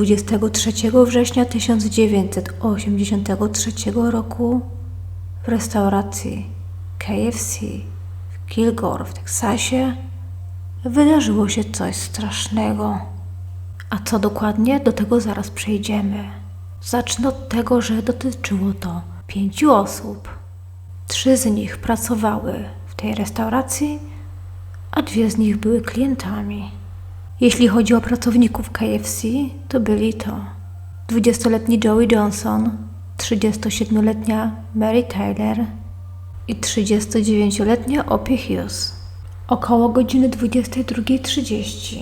23 września 1983 roku w restauracji KFC w Kilgore w Teksasie wydarzyło się coś strasznego. A co dokładnie, do tego zaraz przejdziemy. Zacznę od tego, że dotyczyło to pięciu osób. Trzy z nich pracowały w tej restauracji, a dwie z nich były klientami. Jeśli chodzi o pracowników KFC, to byli to 20-letni Joey Johnson, 37-letnia Mary Tyler i 39-letnia Opie Hughes. Około godziny 22.30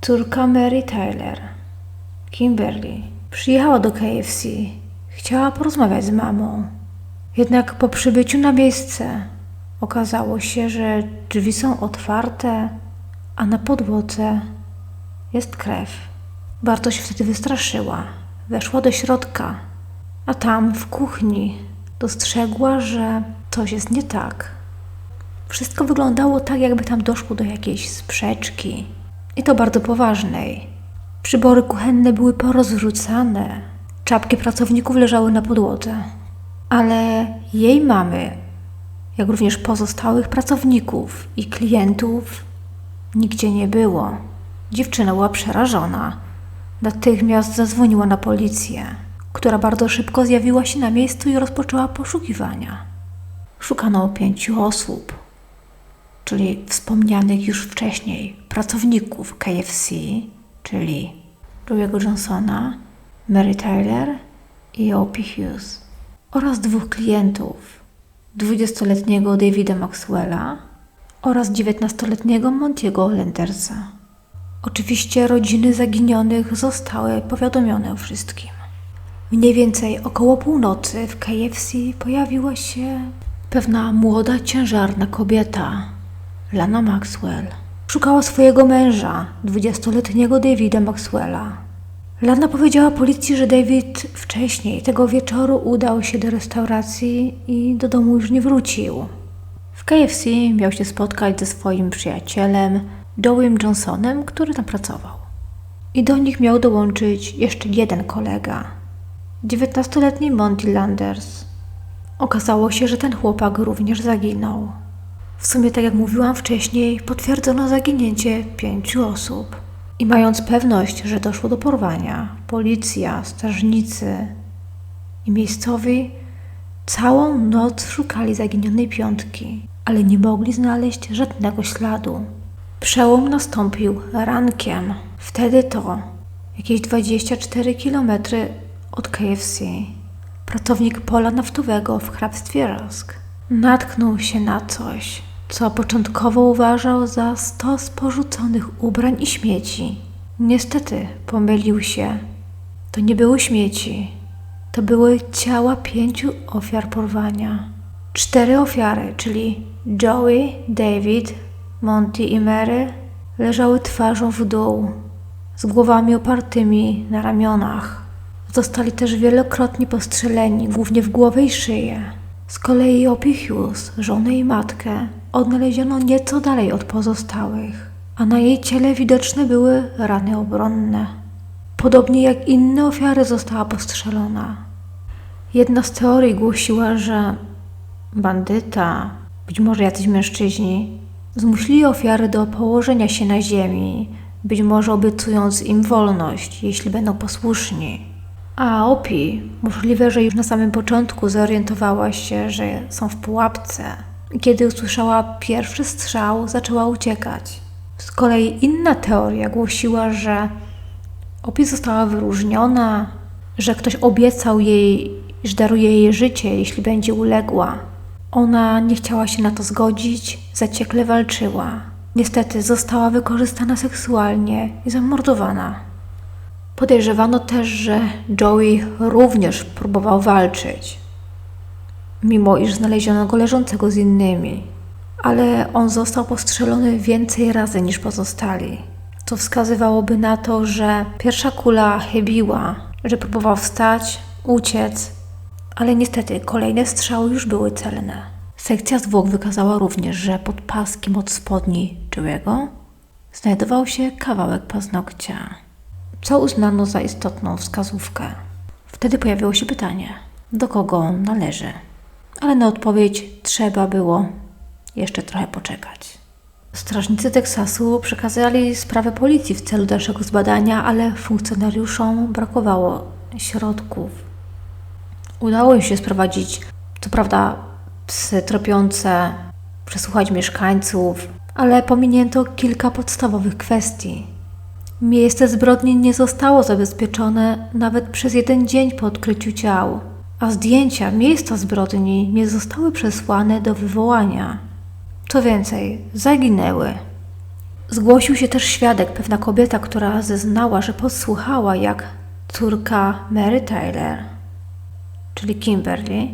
córka Mary Tyler, Kimberly, przyjechała do KFC. Chciała porozmawiać z mamą. Jednak po przybyciu na miejsce okazało się, że drzwi są otwarte, a na podłodze jest krew. Bardzo się wtedy wystraszyła. Weszła do środka, a tam w kuchni dostrzegła, że coś jest nie tak. Wszystko wyglądało tak, jakby tam doszło do jakiejś sprzeczki. I to bardzo poważnej. Przybory kuchenne były porozrzucane. Czapki pracowników leżały na podłodze. Ale jej mamy, jak również pozostałych pracowników i klientów, nigdzie nie było. Dziewczyna była przerażona. Natychmiast zadzwoniła na policję, która bardzo szybko zjawiła się na miejscu i rozpoczęła poszukiwania. Szukano pięciu osób, czyli wspomnianych już wcześniej pracowników KFC, czyli Joey'ego Johnsona, Mary Tyler i Opie Hughes oraz dwóch klientów, 20-letniego Davida Maxwella oraz 19-letniego Montiego Lendersa. Oczywiście rodziny zaginionych zostały powiadomione o wszystkim. Mniej więcej około północy w KFC pojawiła się pewna młoda, ciężarna kobieta, Lana Maxwell. Szukała swojego męża, 20-letniego Davida Maxwella. Lana powiedziała policji, że David wcześniej tego wieczoru udał się do restauracji i do domu już nie wrócił. W KFC miał się spotkać ze swoim przyjacielem, Joeym Johnsonem, który tam pracował. I do nich miał dołączyć jeszcze jeden kolega, 19-letni Monty Landers. Okazało się, że ten chłopak również zaginął. W sumie, tak jak mówiłam wcześniej, potwierdzono zaginięcie pięciu osób. I mając pewność, że doszło do porwania, policja, strażnicy i miejscowi całą noc szukali zaginionej piątki, ale nie mogli znaleźć żadnego śladu. Przełom nastąpił rankiem. Wtedy to, jakieś 24 km od KFC, pracownik pola naftowego w hrabstwie Rask natknął się na coś, co początkowo uważał za stos porzuconych ubrań i śmieci. Niestety pomylił się. To nie były śmieci. To były ciała pięciu ofiar porwania. Cztery ofiary, czyli Joey, David, Monty i Mary, leżały twarzą w dół, z głowami opartymi na ramionach. Zostali też wielokrotnie postrzeleni, głównie w głowę i szyję. Z kolei Opie Hughes, żonę i matkę, odnaleziono nieco dalej od pozostałych, a na jej ciele widoczne były rany obronne. Podobnie jak inne ofiary została postrzelona. Jedna z teorii głosiła, że bandyta, być może jacyś mężczyźni, zmusili ofiary do położenia się na ziemi, być może obiecując im wolność, jeśli będą posłuszni. A Opi, możliwe, że już na samym początku zorientowała się, że są w pułapce. Kiedy usłyszała pierwszy strzał, zaczęła uciekać. Z kolei inna teoria głosiła, że Opi została wyróżniona, że ktoś obiecał jej, że daruje jej życie, jeśli będzie uległa. Ona nie chciała się na to zgodzić, zaciekle walczyła. Niestety została wykorzystana seksualnie i zamordowana. Podejrzewano też, że Joey również próbował walczyć, mimo iż znaleziono go leżącego z innymi, ale on został postrzelony więcej razy niż pozostali, co wskazywałoby na to, że pierwsza kula chybiła, że próbował wstać, uciec, ale niestety kolejne strzały już były celne. Sekcja zwłok wykazała również, że pod paskiem od spodni Joey'ego znajdował się kawałek paznokcia. co uznano za istotną wskazówkę. Wtedy pojawiło się pytanie, do kogo on należy. Ale na odpowiedź trzeba było jeszcze trochę poczekać. Strażnicy Teksasu przekazali sprawę policji w celu dalszego zbadania, ale funkcjonariuszom brakowało środków. Udało im się sprowadzić, co prawda, psy tropiące, przesłuchać mieszkańców, ale pominięto kilka podstawowych kwestii. Miejsce zbrodni nie zostało zabezpieczone nawet przez jeden dzień po odkryciu ciał, a zdjęcia miejsca zbrodni nie zostały przesłane do wywołania. Co więcej, zaginęły. Zgłosił się też świadek, pewna kobieta, która zeznała, że podsłuchała, jak córka Mary Tyler, czyli Kimberly,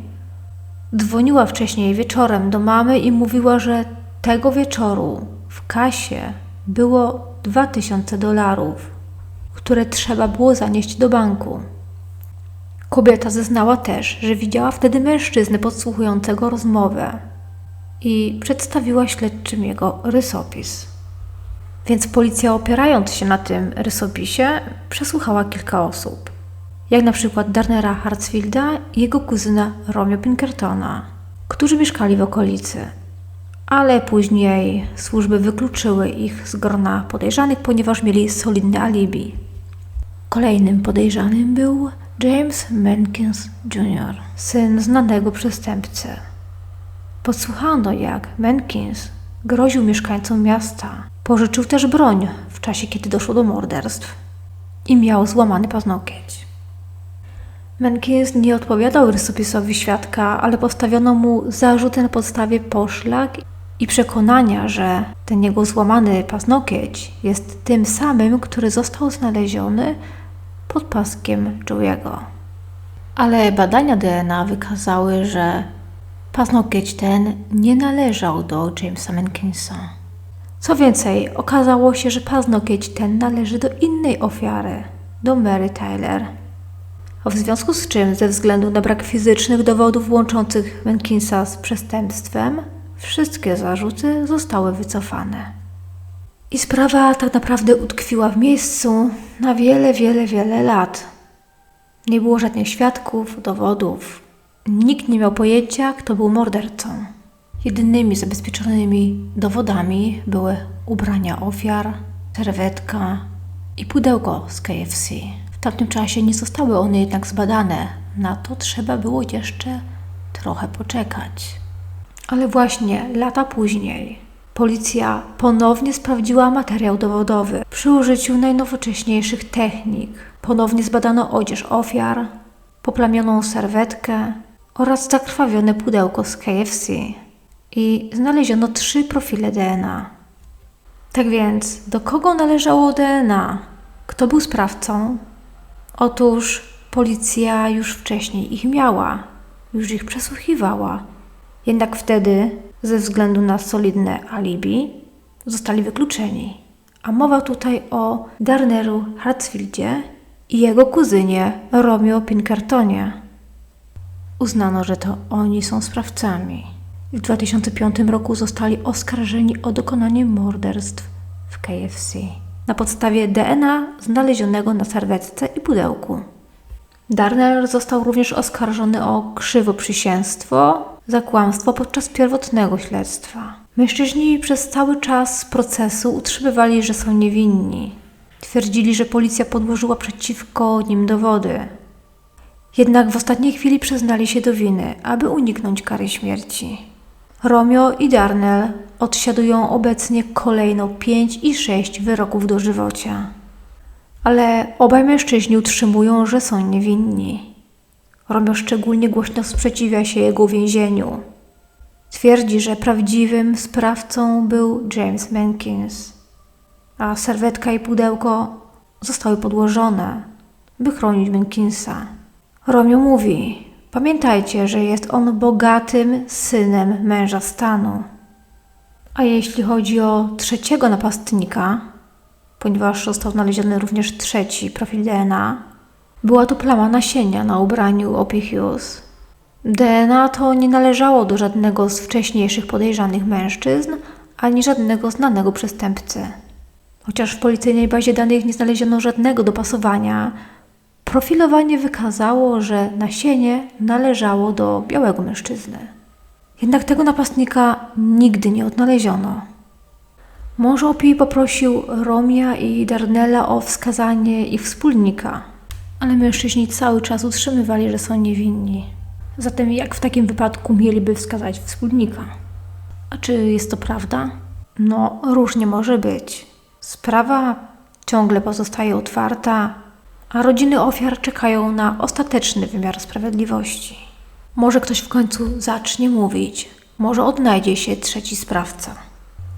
dzwoniła wcześniej wieczorem do mamy i mówiła, że tego wieczoru w kasie było 2000 dolarów, które trzeba było zanieść do banku. Kobieta zeznała też, że widziała wtedy mężczyznę podsłuchującego rozmowę i przedstawiła śledczym jego rysopis. Więc policja, opierając się na tym rysopisie, przesłuchała kilka osób, jak na przykład Darnera Hartsfielda i jego kuzyna Romeo Pinkertona, którzy mieszkali w okolicy. Ale później służby wykluczyły ich z grona podejrzanych, ponieważ mieli solidne alibi. Kolejnym podejrzanym był James Menkins Jr., syn znanego przestępcy. Podsłuchano, jak Menkins groził mieszkańcom miasta. Pożyczył też broń w czasie, kiedy doszło do morderstw i miał złamany paznokieć. Menkins nie odpowiadał rysopisowi świadka, ale postawiono mu zarzuty na podstawie poszlak i przekonania, że ten jego złamany paznokieć jest tym samym, który został znaleziony pod paskiem Joey'ego. Ale badania DNA wykazały, że Paznokieć ten nie należał do Jamesa Menkinsa. Co więcej, okazało się, że paznokieć ten należy do innej ofiary, do Mary Tyler. W związku z czym, ze względu na brak fizycznych dowodów łączących Menkinsa z przestępstwem, wszystkie zarzuty zostały wycofane. I sprawa tak naprawdę utkwiła w miejscu na wiele, wiele, wiele lat. Nie było żadnych świadków, dowodów, Nikt nie miał pojęcia, kto był mordercą. Jedynymi zabezpieczonymi dowodami były ubrania ofiar, serwetka i pudełko z KFC. W tamtym czasie nie zostały one jednak zbadane. Na to trzeba było jeszcze trochę poczekać. Ale właśnie lata później policja ponownie sprawdziła materiał dowodowy przy użyciu najnowocześniejszych technik. Ponownie zbadano odzież ofiar, poplamioną serwetkę, oraz zakrwawione pudełko z KFC i znaleziono trzy profile DNA. Tak więc, do kogo należało DNA? Kto był sprawcą? Otóż policja już wcześniej ich miała, już ich przesłuchiwała. Jednak wtedy, ze względu na solidne alibi, zostali wykluczeni. A mowa tutaj o Darneru Hartsfieldzie i jego kuzynie Romeo Pinkertonie. Uznano, że to oni są sprawcami. W 2005 roku zostali oskarżeni o dokonanie morderstw w KFC na podstawie DNA znalezionego na serwetce i pudełku. Darnell został również oskarżony o krzywoprzysięstwo za kłamstwo podczas pierwotnego śledztwa. Mężczyźni przez cały czas procesu utrzymywali, że są niewinni. Twierdzili, że policja podłożyła przeciwko nim dowody, jednak w ostatniej chwili przyznali się do winy, aby uniknąć kary śmierci. Romeo i Darnell odsiadują obecnie kolejno 5 i 6 wyroków dożywocia. Ale obaj mężczyźni utrzymują, że są niewinni. Romeo szczególnie głośno sprzeciwia się jego więzieniu. Twierdzi, że prawdziwym sprawcą był James Menkins, a serwetka i pudełko zostały podłożone, by chronić Menkinsa. Romeo mówi: Pamiętajcie, że jest on bogatym synem męża stanu. A jeśli chodzi o trzeciego napastnika, ponieważ został znaleziony również trzeci profil DNA, była to plama nasienia na ubraniu Opichius. DNA to nie należało do żadnego z wcześniejszych podejrzanych mężczyzn, ani żadnego znanego przestępcy. Chociaż w policyjnej bazie danych nie znaleziono żadnego dopasowania, profilowanie wykazało, że nasienie należało do białego mężczyzny. Jednak tego napastnika nigdy nie odnaleziono. Mąż Opii poprosił Romia i Darnella o wskazanie ich wspólnika, ale mężczyźni cały czas utrzymywali, że są niewinni. Zatem jak w takim wypadku mieliby wskazać wspólnika? A czy jest to prawda? No, różnie może być. Sprawa ciągle pozostaje otwarta, a rodziny ofiar czekają na ostateczny wymiar sprawiedliwości. Może ktoś w końcu zacznie mówić, może odnajdzie się trzeci sprawca.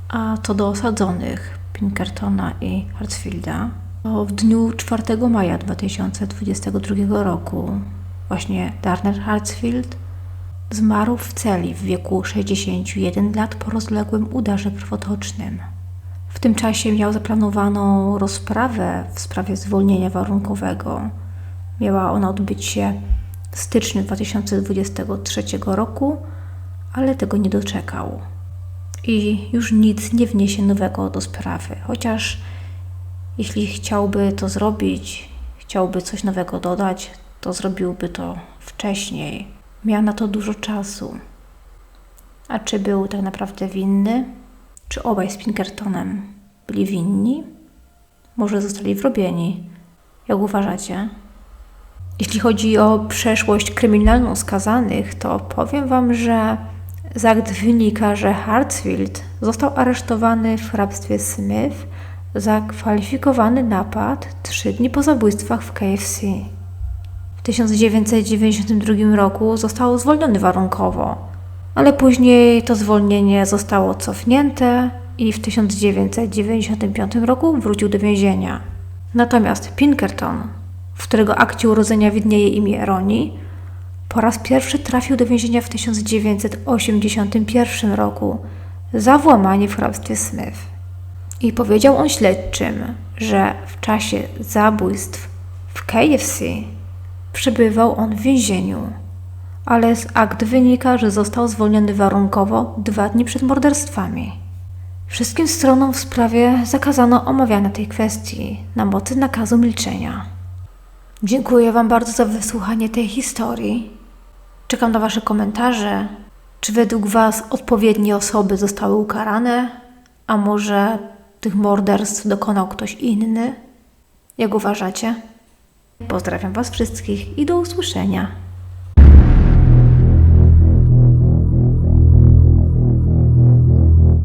A co do osadzonych Pinkertona i Hartsfielda, to w dniu 4 maja 2022 roku właśnie Darner Hartsfield zmarł w celi w wieku 61 lat po rozległym udarze krwotocznym. W tym czasie miał zaplanowaną rozprawę w sprawie zwolnienia warunkowego. Miała ona odbyć się styczniu 2023 roku, ale tego nie doczekał. I już nic nie wniesie nowego do sprawy, chociaż jeśli chciałby to zrobić, chciałby coś nowego dodać, to zrobiłby to wcześniej. Miał na to dużo czasu. A czy był tak naprawdę winny? Czy obaj z Pinkertonem byli winni? Może zostali wrobieni? Jak uważacie? Jeśli chodzi o przeszłość kryminalną skazanych, to powiem Wam, że z akt wynika, że Hartsfield został aresztowany w hrabstwie Smith za kwalifikowany napad trzy dni po zabójstwach w KFC. W 1992 roku został zwolniony warunkowo, ale później to zwolnienie zostało cofnięte i w 1995 roku wrócił do więzienia. Natomiast Pinkerton, w którego akcie urodzenia widnieje imię Roni, po raz pierwszy trafił do więzienia w 1981 roku za włamanie w hrabstwie Smith. I powiedział on śledczym, że w czasie zabójstw w KFC przebywał on w więzieniu, ale z akt wynika, że został zwolniony warunkowo dwa dni przed morderstwami. Wszystkim stronom w sprawie zakazano omawiania tej kwestii na mocy nakazu milczenia. Dziękuję Wam bardzo za wysłuchanie tej historii. Czekam na Wasze komentarze. Czy według Was odpowiednie osoby zostały ukarane, a może tych morderstw dokonał ktoś inny? Jak uważacie? Pozdrawiam Was wszystkich i do usłyszenia.